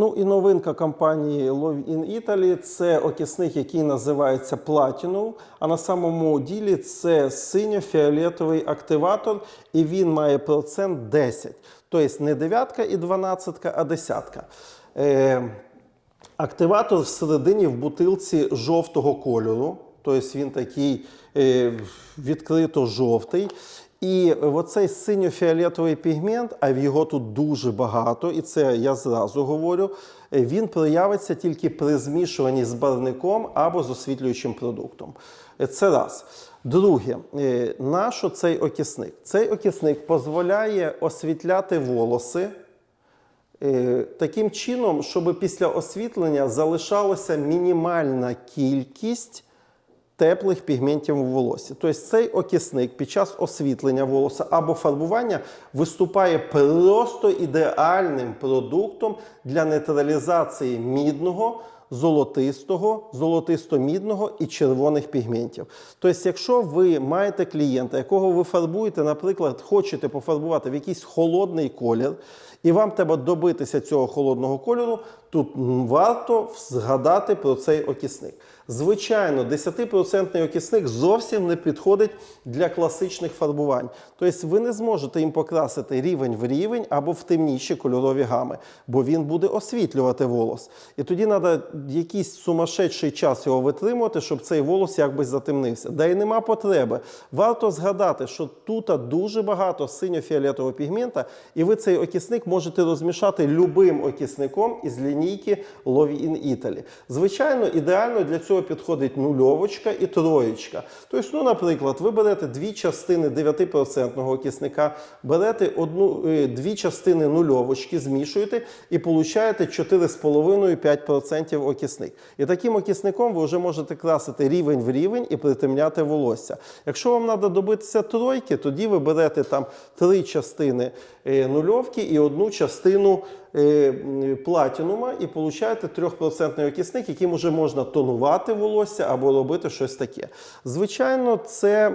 Ну і новинка компанії Love in Italy – це окисник, який називається Platinum, а на самому ділі це синьо-фіолетовий активатор, і він має процент 10. Тобто не дев'ятка і дванадцятка, а десятка. Е, Активатор всередині в бутилці жовтого кольору, тобто він такий е, відкрито жовтий. І оцей синьо-фіолетовий пігмент, а його тут дуже багато, і це я зразу говорю, е, він проявиться тільки при змішуванні з барником або з освітлюючим продуктом. Е, Це раз. Друге, е, нащо цей окисник? Цей окисник дозволяє освітляти волоси. Таким чином, щоб після освітлення залишалася мінімальна кількість теплих пігментів у волосі. Тобто цей окисник під час освітлення волоса або фарбування виступає просто ідеальним продуктом для нейтралізації мідного. Золотистого, золотисто-мідного і червоних пігментів. Тобто, якщо ви маєте клієнта, якого ви фарбуєте, наприклад, хочете пофарбувати в якийсь холодний колір, і вам треба добитися цього холодного кольору, тут варто згадати про цей окисник. Звичайно, 10% окисник зовсім не підходить для класичних фарбувань. Тобто ви не зможете їм покрасити рівень в рівень або в темніші кольорові гами, бо він буде освітлювати волос. І тоді треба якийсь сумасшедший час його витримувати, щоб цей волос якби затемнився. Да й нема потреби. Варто згадати, що тут дуже багато синьо-фіолетового пігмента, і ви цей окисник можете розмішати любим окисником із лінійки Love in Italy. Звичайно, ідеально для цього підходить нульовочка і троєчка. Тобто, ну, наприклад, ви берете дві частини 9% окисника, берете одну, е, дві частини нульовочки, змішуєте і получаєте 4,5-5% окисник. І таким окисником ви вже можете красити рівень в рівень і притемняти волосся. Якщо вам треба добитися тройки, тоді ви берете там три частини е, нульовки і одну частину е, платінума і получаєте 3% окисник, яким вже можна тонувати волосся або робити щось таке. Звичайно, це.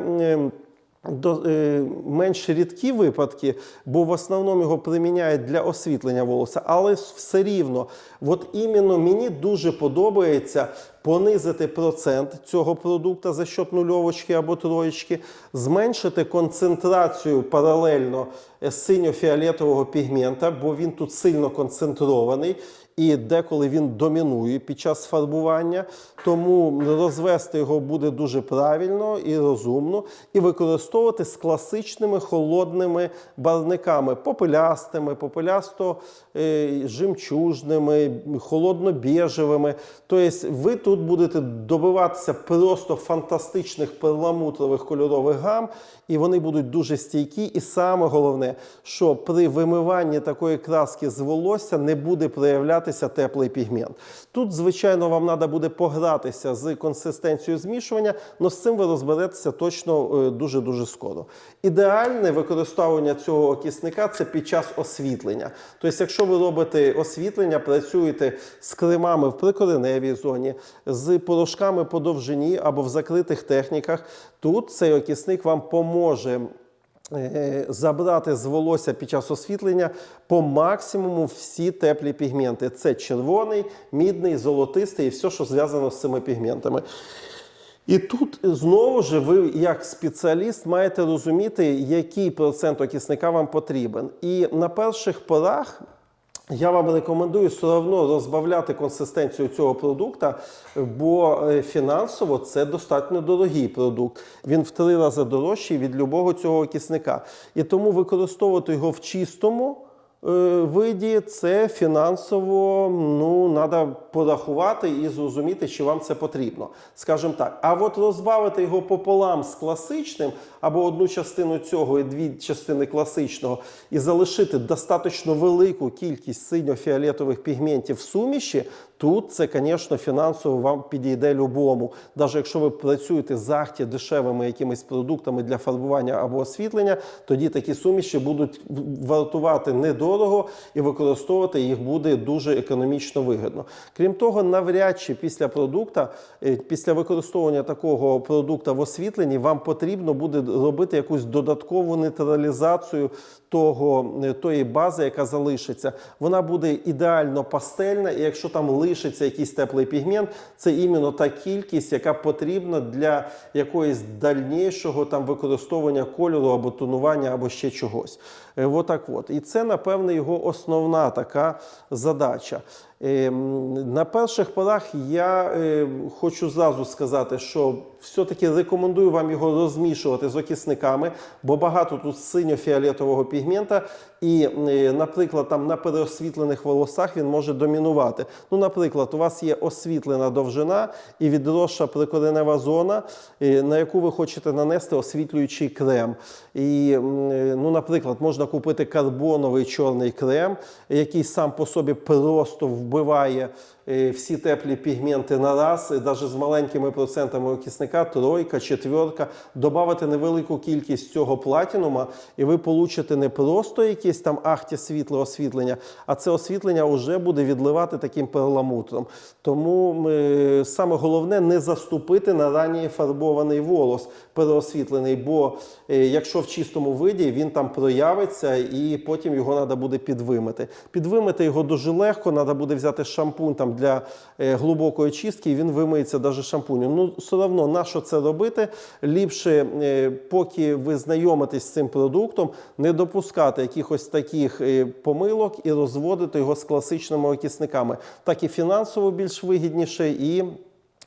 До, е, менш рідкі випадки, бо в основному його приміняють для освітлення волосся, але все рівно, от іменно мені дуже подобається понизити процент цього продукту за счет нульовочки або троєчки, зменшити концентрацію паралельно е, синьо-фіолетового пігмента, бо він тут сильно концентрований. І деколи він домінує під час фарбування, тому розвести його буде дуже правильно і розумно, і використовувати з класичними холодними барвниками, попелястими, попелясто е, жемчужними, холодно-біжевими. Тобто ви тут будете добиватися просто фантастичних перламутрових кольорових гам, і вони будуть дуже стійкі. І саме головне, що при вимиванні такої краски з волосся не буде проявлятися теплий пігмент. Тут, звичайно, вам треба буде погратися з консистенцією змішування, але з цим ви розберетеся точно е, дуже-дуже скоро. Ідеальне використовування цього окисника це під час освітлення. Тобто, якщо ви робите освітлення, працюєте з кремами в прикореневій зоні, з порошками по довжині або в закритих техніках, тут цей окисник вам поможе. Е, Забрати з волосся під час освітлення по максимуму всі теплі пігменти. Це червоний, мідний, золотистий і все, що зв'язано з цими пігментами. І тут знову ж ви, як спеціаліст, маєте розуміти, який процент окисника вам потрібен. І на перших порах я вам рекомендую все одно розбавляти консистенцію цього продукту, бо е, фінансово це достатньо дорогий продукт. Він в три рази дорожчий від любого цього кисника. І тому використовувати його в чистому. Е, Виді це фінансово ну треба порахувати і зрозуміти, чи вам це потрібно, скажімо так. А от розбавити його пополам з класичним або одну частину цього і дві частини класичного, і залишити достатньо велику кількість синьо-фіолетових пігментів в суміші, тут це, звісно, фінансово вам підійде любому. Навіть якщо ви працюєте захті дешевими якимись продуктами для фарбування або освітлення, тоді такі суміші будуть вартувати недорого і використовувати їх буде дуже економічно вигідно. Крім того, навряд чи після продукта, е, після використовування такого продукту в освітленні, вам потрібно буде робити якусь додаткову нейтралізацію того, е, тої бази, яка залишиться, вона буде ідеально пастельна, і якщо там лишиться якийсь теплий пігмент, це іменно та кількість, яка потрібна для якоїсь дальнішого там використовування кольору або тонування, або ще чогось. Е, Отак от. І це, напевне, його основна така задача. Е, м, На перших порах я е, хочу зразу сказати, що все-таки рекомендую вам його розмішувати з окисниками, бо багато тут синьо-фіолетового пігмента, і, е, наприклад, там на переосвітлених волосах він може домінувати. Ну, наприклад, у вас є освітлена довжина і відросша прикоренева зона, е, на яку ви хочете нанести освітлюючий крем. І, е, ну, наприклад, можна купити карбоновий чорний крем, який сам по собі просто вбиває е, всі теплі пігменти на раз, навіть з маленькими процентами окисника, тройка, четверка, додати невелику кількість цього платінума, і ви получите не просто якесь там ахті світле освітлення, а це освітлення вже буде відливати таким перламутром. Тому ми, саме головне не заступити на ранній фарбований волос переосвітлений, бо е, якщо в чистому виді він там проявиться і потім його треба буде підвимити. Підвимити його дуже легко, треба буде взяти шампунь там для е, глибокої чистки, він вимиється навіть шампунем. Ну, все одно, на що це робити? Ліпше, е, поки ви знайомитесь з цим продуктом, не допускати якихось таких е, помилок і розводити його з класичними окисниками. Так і фінансово більш вигідніше, і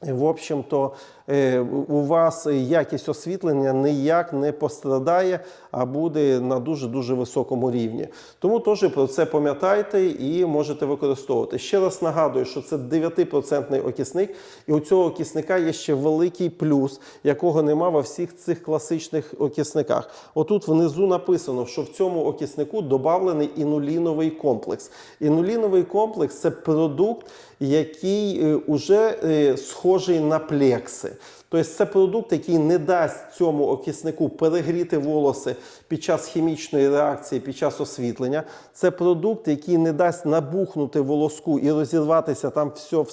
в общем-то, е, у вас якість освітлення ніяк не пострадає, а буде на дуже-дуже високому рівні. Тому теж про це пам'ятайте і можете використовувати. Ще раз нагадую, що це 9% окисник, і у цього окисника є ще великий плюс, якого нема во всіх цих класичних окисниках. Отут внизу написано, що в цьому окиснику додавлений інуліновий комплекс. Інуліновий комплекс це продукт, який вже схожий на плекси. Тобто це продукт, який не дасть цьому окиснику перегріти волоси під час хімічної реакції, під час освітлення. Це продукт, який не дасть набухнути волоску і розірватися там все,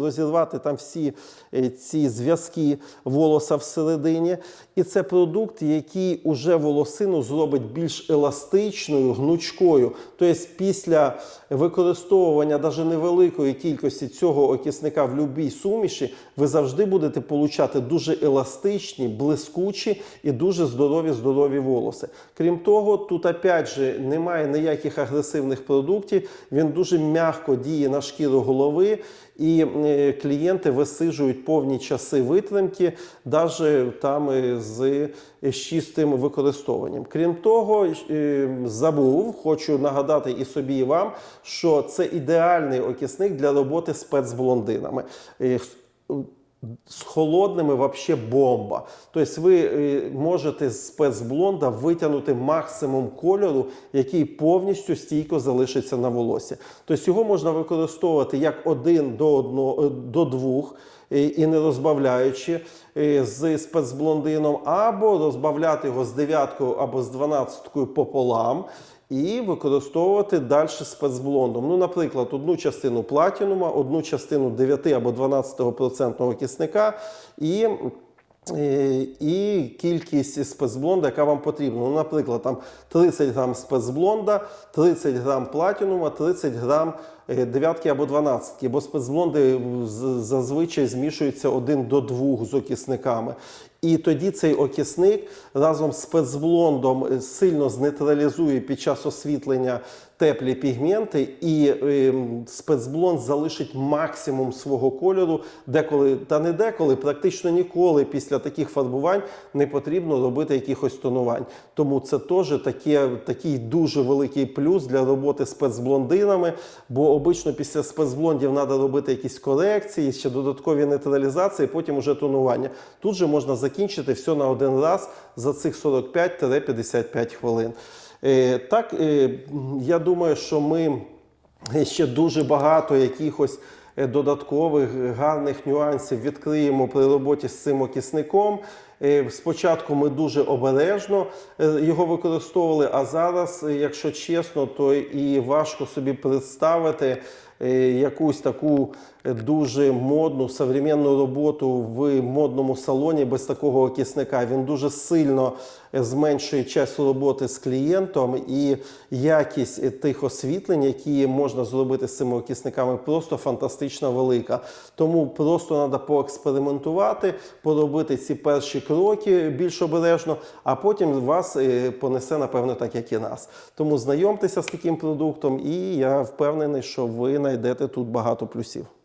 розірвати там всі е, ці зв'язки волоса всередині. І це продукт, який уже волосину зробить більш еластичною, гнучкою. Тобто після використовування навіть невеликої кількості цього окисника в будь-якій суміші, ви завжди будете получати дуже еластичні, блискучі і дуже здорові здорові волоси. Крім того, тут опять же немає ніяких агресивних продуктів. Він дуже м'яко діє на шкіру голови, і е, клієнти висижують повні часи витримки, навіть там е, з з чистим використовуванням. Крім того, е, забув, хочу нагадати і собі, і вам, що це ідеальний окисник для роботи з спецблондинами. Е, з холодними вообще бомба. Тобто ви е, можете з спецблонда витягнути максимум кольору, який повністю стійко залишиться на волосі. Тобто його можна використовувати як один до одного до двох. е, І не розбавляючи е, з спецблондином, або розбавляти його з дев'яткою або з дванадцяткою пополам, і використовувати далі спецблондом. Ну, наприклад, одну частину платінума, одну частину 9 або 12% кисника і. Е, І кількість спецблонда, яка вам потрібна. Ну, наприклад, там 30 грам спецблонда, 30 грам платінума, 30 грам е, дев'ятки або дванадцятки, бо спецблонди зазвичай змішуються один до двох з окисниками. І тоді цей окисник разом з спецблондом е, сильно знейтралізує під час освітлення теплі пігменти, і е, спецблонд залишить максимум свого кольору, деколи та не деколи, практично ніколи після таких фарбувань не потрібно робити якихось тонувань. Тому це теж таке, такий дуже великий плюс для роботи спецблондинами, бо обично після спецблондів треба робити якісь корекції, ще додаткові нейтралізації, потім уже тонування. Тут же можна закінчити все на один раз за цих 45-55 хвилин. Е, Так, е, я думаю, що ми ще дуже багато якихось е, додаткових гарних нюансів відкриємо при роботі з цим окисником. Спочатку ми дуже обережно його використовували, а зараз, якщо чесно, то і важко собі представити якусь таку дуже модну современну роботу в модному салоні без такого окисника. Він дуже сильно зменшує час роботи з клієнтом і якість тих освітлень, які можна зробити з цими окисниками, просто фантастично велика. Тому просто треба поекспериментувати, поробити ці перші кроки більш обережно, а потім вас е, понесе, напевно, так як і нас. Тому знайомтеся з таким продуктом, і я впевнений, що ви знайдете тут багато плюсів.